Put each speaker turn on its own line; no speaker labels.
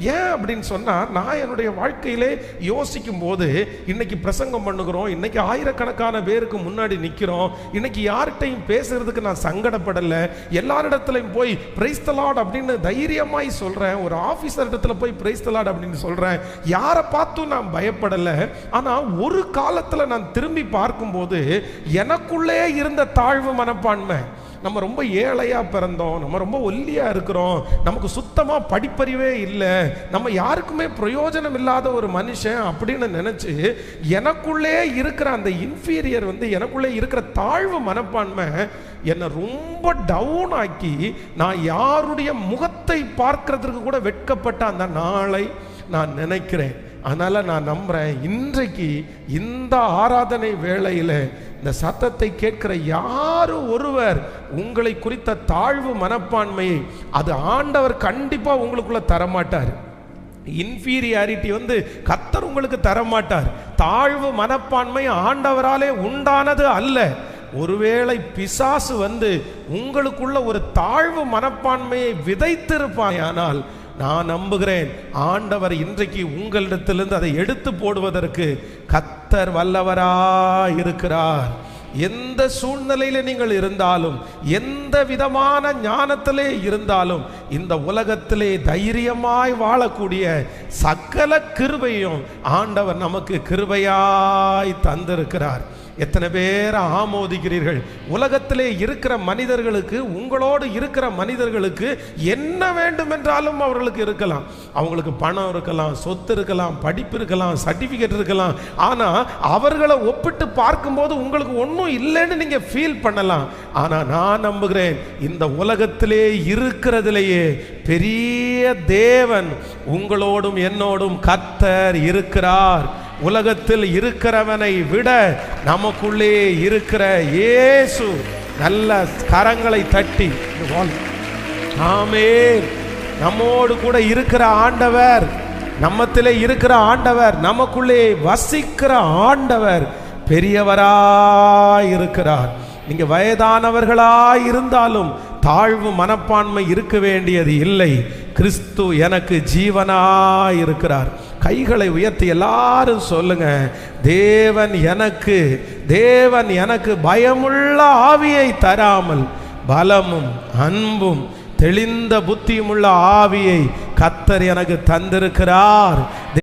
ஏன் அப்படின்னு சொன்னால் நான் என்னுடைய வாழ்க்கையிலே யோசிக்கும் போது இன்னைக்கு பிரசங்கம் பண்ணுகிறோம் இன்னைக்கு ஆயிரக்கணக்கான பேருக்கு முன்னாடி நிற்கிறோம் இன்னைக்கு யார்கிட்டையும் பேசுறதுக்கு நான் சங்கடப்படலை எல்லாரிடத்துலையும் போய் பிரைஸ்தலாட் அப்படின்னு தைரியமாய் சொல்கிறேன் ஒரு ஆஃபீஸர் இடத்துல போய் பிரைஸ்தலாட் அப்படின்னு சொல்கிறேன் யாரை பார்த்தும் நான் பயப்படலை. ஆனால் ஒரு காலத்தில் நான் திரும்பி பார்க்கும்போது எனக்குள்ளே இருந்த தாழ்வு மனப்பான்மை நம்ம ரொம்ப ஏழையாக பிறந்தோம் நம்ம ரொம்ப ஒல்லியாக இருக்கிறோம் நமக்கு சுத்தமாக படிப்பறிவே இல்லை நம்ம யாருக்குமே பிரயோஜனம் இல்லாத ஒரு மனுஷன் அப்படின்னு நினச்சி எனக்குள்ளே இருக்கிற அந்த இன்ஃபீரியர் வந்து எனக்குள்ளே இருக்கிற தாழ்வு மனப்பான்மை என்னை ரொம்ப டவுன் ஆக்கி நான் யாருடைய முகத்தை பார்க்கறதுக்கு கூட வெட்கப்பட்ட அந்த நாளை நான் நினைக்கிறேன். அதனால் நான் நம்புகிறேன் இன்றைக்கு இந்த ஆராதனை வேளையில் இந்த சத்தத்தை கேட்கிற யாரும் ஒருவர் உங்களை குறித்த தாழ்வு மனப்பான்மையை அது ஆண்டவர் கண்டிப்பாக உங்களுக்குள்ளே தரமாட்டார். இன்ஃபீரியாரிட்டி வந்து கத்தர் உங்களுக்கு தரமாட்டார். தாழ்வு மனப்பான்மை ஆண்டவராலே உண்டானது அல்ல. ஒருவேளை பிசாசு வந்து உங்களுக்குள்ள ஒரு தாழ்வு மனப்பான்மையை விதைத்திருப்பாயானால் நான் நம்புகிறேன். ஆண்டவர் இன்றைக்கு உங்களிடத்திலிருந்து அதை எடுத்து போடுவதற்கு கத்தர் வல்லவராய் இருக்கிறார் எந்த சூழ்நிலையில நீங்கள் இருந்தாலும் எந்த விதமான ஞானத்திலே இருந்தாலும் இந்த உலகத்திலே தைரியமாய் வாழக்கூடிய சகல கிருபையும் ஆண்டவர் நமக்கு கிருபையாய் தந்திருக்கிறார். எத்தனை பேர் ஆமோதிக்கிறீர்கள்? உலகத்திலே இருக்கிற மனிதர்களுக்கு உங்களோடு இருக்கிற மனிதர்களுக்கு என்ன வேண்டும் என்றாலும் அவர்களுக்கு இருக்கலாம். அவங்களுக்கு பணம் இருக்கலாம் சொத்து இருக்கலாம் படிப்பு இருக்கலாம் சர்டிஃபிகேட் இருக்கலாம். ஆனால் அவர்களை ஒப்பிட்டு பார்க்கும்போது உங்களுக்கு ஒன்றும் இல்லைன்னு நீங்கள் ஃபீல் பண்ணலாம். ஆனால் நான் நம்புகிறேன் இந்த உலகத்திலே இருக்கிறதுலேயே பெரிய தேவன் உங்களோடும் என்னோடும் கத்தர் இருக்கிறார். உலகத்தில் இருக்கிறவனை விட நமக்குள்ளே இருக்கிற இயேசு நல்ல கரங்களை தட்டி ஆமே நம்மோடு கூட இருக்கிற ஆண்டவர் நம்மத்திலே இருக்கிற ஆண்டவர் நமக்குள்ளே வசிக்கிற ஆண்டவர் பெரியவராய் இருக்கிறார். நீங்க வயதானவர்களாய் இருந்தாலும் தாழ்வு மனப்பான்மை இருக்க வேண்டியது இல்லை. கிறிஸ்து எனக்கு ஜீவனாய் இருக்கிறார். கைகளை உயர்த்தி எல்லாரும் சொல்லுங்க தேவன் எனக்கு தேவன் எனக்கு பயமுள்ள ஆவியை தராமல் பலமும் அன்பும் தெளிந்த புத்தியுமுள்ள ஆவியை கத்தர் எனக்கு தந்திருக்கிறார்.